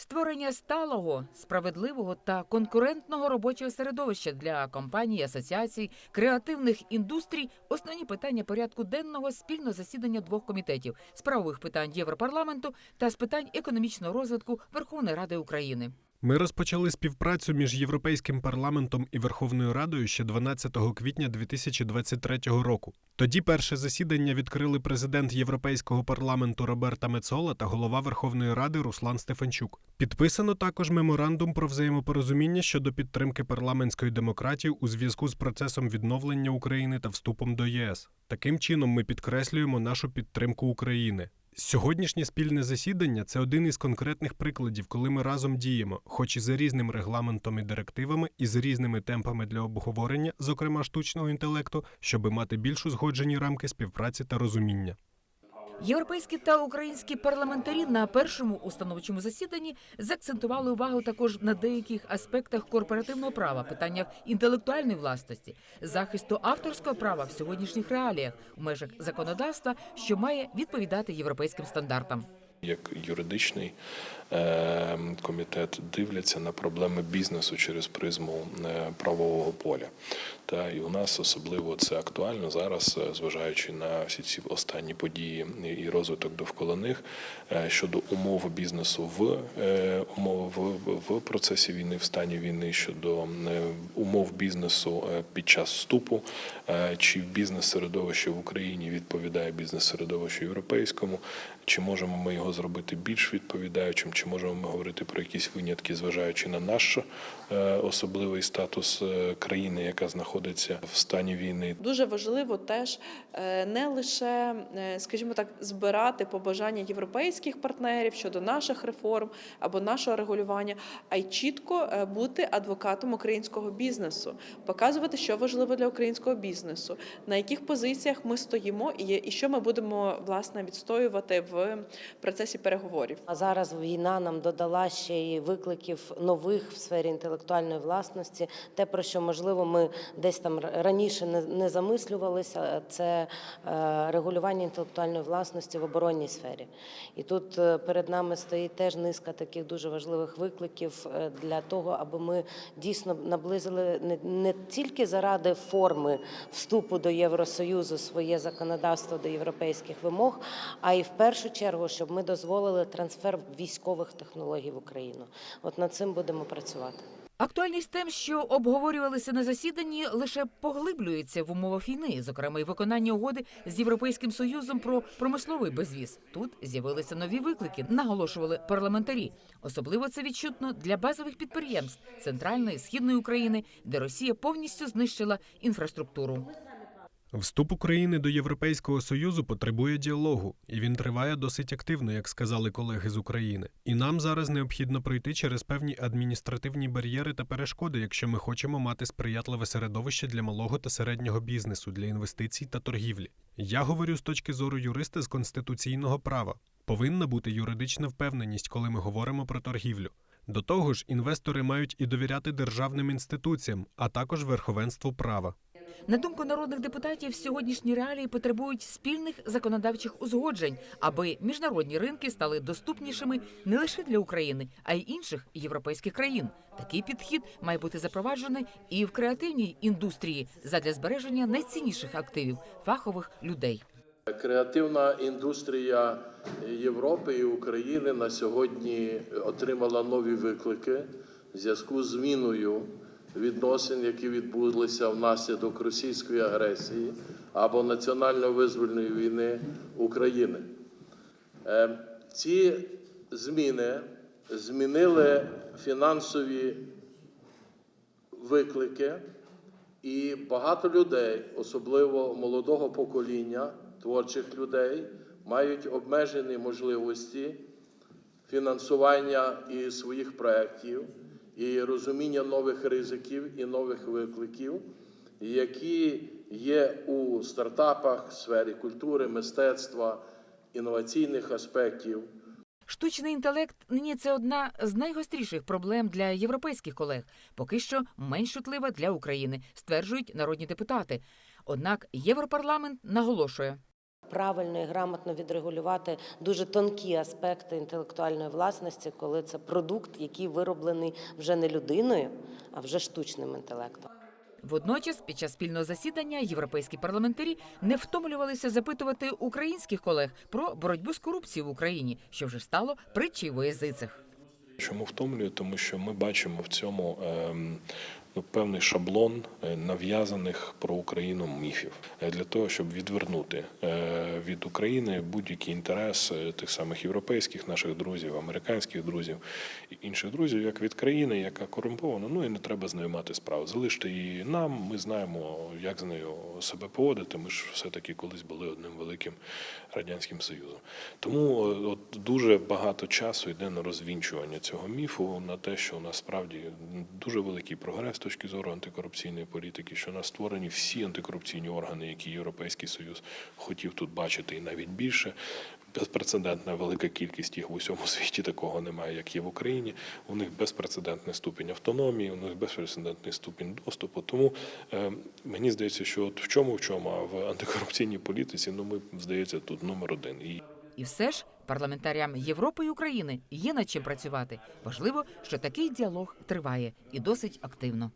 створення сталого, справедливого та конкурентного робочого середовища для компаній, асоціацій, креативних індустрій основні питання порядку денного спільного засідання двох комітетів з правових питань Європарламенту та з питань економічного розвитку Верховної Ради України. Ми розпочали співпрацю між Європейським парламентом і Верховною Радою ще 12 квітня 2023 року. Тоді перше засідання відкрили президент Європейського парламенту Роберта Мецола та голова Верховної Ради Руслан Стефанчук. Підписано також меморандум про взаємопорозуміння щодо підтримки парламентської демократії у зв'язку з процесом відновлення України та вступом до ЄС. Таким чином, ми підкреслюємо нашу підтримку України. Сьогоднішнє спільне засідання це один із конкретних прикладів, коли ми разом діємо, хоч і за різним регламентом і директивами, і з різними темпами для обговорення, зокрема штучного інтелекту, щоб мати більш узгоджені рамки співпраці та розуміння. Європейські та українські парламентарі на першому установчому засіданні заакцентували увагу також на деяких аспектах корпоративного права, питаннях інтелектуальної власності, захисту авторського права в сьогоднішніх реаліях у межах законодавства, що має відповідати європейським стандартам. Як юридичний е, комітет дивляться на проблеми бізнесу через призму е, правового поля. Та і у нас особливо це актуально зараз, е, зважаючи на всі ці останні події і розвиток довкола них щодо умов бізнесу в умов в, в процесі війни, в стані війни, щодо умов бізнесу під час вступу, чи бізнес-середовище в Україні відповідає бізнес-середовищу європейському, чи можемо ми його зробити більш відповідаючим, чи можемо ми говорити про якісь винятки, зважаючи на наш е, особливий статус е, країни, яка знаходиться в стані війни. Дуже важливо теж е, не лише, скажімо так, збирати побажання європейських партнерів щодо наших реформ або нашого регулювання, а й чітко бути адвокатом українського бізнесу, показувати, що важливо для українського бізнесу, на яких позиціях ми стоїмо, і що ми будемо власне відстоювати в процесі переговорів. А зараз війна нам додала ще й викликів нових в сфері інтелектуальної власності. Те, про що можливо ми десь там раніше не, не замислювалися, це е, регулювання інтелектуальної власності в оборонній сфері. І тут е, перед нами стоїть теж низка таких дуже важливих викликів е, для того, аби ми дійсно наблизили не, не тільки заради форми вступу до Євросоюзу своє законодавство до європейських вимог, а й в першу чергу, щоб ми дозволили трансфер військових технологій в Україну. От над цим будемо працювати. Актуальність тем, що обговорювалися на засіданні, лише поглиблюється в умовах війни, зокрема й виконання угоди з європейським союзом про промисловий безвіз. Тут з'явилися нові виклики, наголошували парламентарі. Особливо це відчутно для базових підприємств центральної східної України, де Росія повністю знищила інфраструктуру. Вступ України до Європейського Союзу потребує діалогу, і він триває досить активно, як сказали колеги з України. І нам зараз необхідно пройти через певні адміністративні бар'єри та перешкоди, якщо ми хочемо мати сприятливе середовище для малого та середнього бізнесу, для інвестицій та торгівлі. Я говорю з точки зору юриста з конституційного права. Повинна бути юридична впевненість, коли ми говоримо про торгівлю. До того ж, інвестори мають і довіряти державним інституціям, а також верховенству права. На думку народних депутатів, сьогоднішні реалії потребують спільних законодавчих узгоджень, аби міжнародні ринки стали доступнішими не лише для України, а й інших європейських країн. Такий підхід має бути запроваджений і в креативній індустрії задля збереження найцінніших активів фахових людей. Креативна індустрія Європи і України на сьогодні отримала нові виклики в зв'язку з зміною відносин, які відбулися внаслідок російської агресії або національно-визвольної війни України. Е, Ці зміни змінили фінансові виклики, і багато людей, особливо молодого покоління, творчих людей, мають обмежені можливості фінансування і своїх проєктів, і розуміння нових ризиків і нових викликів, які є у стартапах сфері культури, мистецтва, інноваційних аспектів. Штучний інтелект нині це одна з найгостріших проблем для європейських колег, поки що менш чутлива для України, стверджують народні депутати. Однак Європарламент наголошує. Правильно і грамотно відрегулювати дуже тонкі аспекти інтелектуальної власності, коли це продукт, який вироблений вже не людиною, а вже штучним інтелектом. Водночас, під час спільного засідання європейські парламентарі не втомлювалися запитувати українських колег про боротьбу з корупцією в Україні, що вже стало притчею во язицях. Чому втомлює? Тому що ми бачимо в цьому ем, ну, певний шаблон е, нав'язаних про Україну міфів Е, для того, щоб відвернути е, від України будь-який інтерес тих самих європейських наших друзів, американських друзів і інших друзів, як від країни, яка корумпована. Ну і не треба з нею мати справу. Залиште її нам. Ми знаємо, як з нею себе поводити. Ми ж все таки колись були одним великим радянським союзом. Тому от дуже багато часу йде на розвінчування цього міфу, на те, що насправді дуже великий прогрес точки зору антикорупційної політики, що нас створені всі антикорупційні органи, які Європейський Союз хотів тут бачити, і навіть більше. Безпрецедентна велика кількість їх в усьому світі такого немає, як є в Україні. У них безпрецедентний ступінь автономії, у них безпрецедентний ступінь доступу. Тому е, мені здається, що от в чому в чому, а в антикорупційній політиці, ну ми здається, тут номер один. І І все ж парламентарям Європи і України є над чим працювати. Важливо, що такий діалог триває і досить активно.